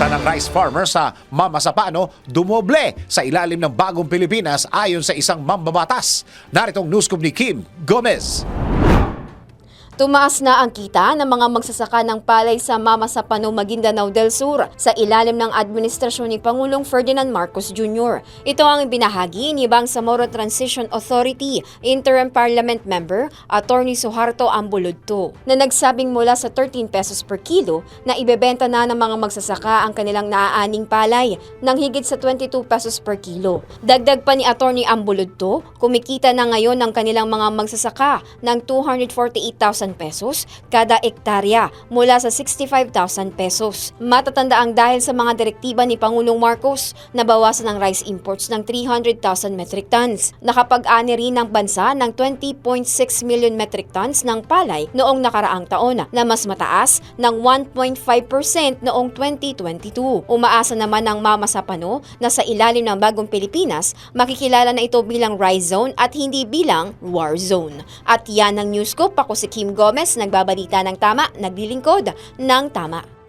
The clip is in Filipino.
Kita ng rice farmer sa Mama Sapano dumoble sa ilalim ng bagong Pilipinas ayon sa isang mambabatas. Naritong newscoop ni Kim Gomez. Tumaas na ang kita ng mga magsasaka ng palay sa Mama sa Pano, Maguindanao del Sur sa ilalim ng administrasyon ni Pangulong Ferdinand Marcos Jr. Ito ang binahagi ni Bangsamoro Transition Authority Interim Parliament Member Attorney Suharto Ambuludto na nagsabing mula sa 13 pesos per kilo na ibebenta na ng mga magsasaka ang kanilang naaaning palay ng higit sa 22 pesos per kilo. Dagdag pa ni Attorney Ambuludto, kumikita na ngayon ng kanilang mga magsasaka ng 248,000 pesos kada ektarya mula sa 65,000 pesos. Matatanda ang dahil sa mga direktiba ni Pangulong Marcos na bawasan ang rice imports ng 300,000 metric tons. Nakapag-ani rin ng bansa ng 20.6 million metric tons ng palay noong nakaraang taon na mas mataas ng 1.5% noong 2022. Umaasa naman ng Mama sa Pano na sa ilalim ng bagong Pilipinas, makikilala na ito bilang rice zone at hindi bilang war zone. At yan ang news ko. Ako si Kim Gomez, nagbabalita ng tama, naglilingkod ng tama.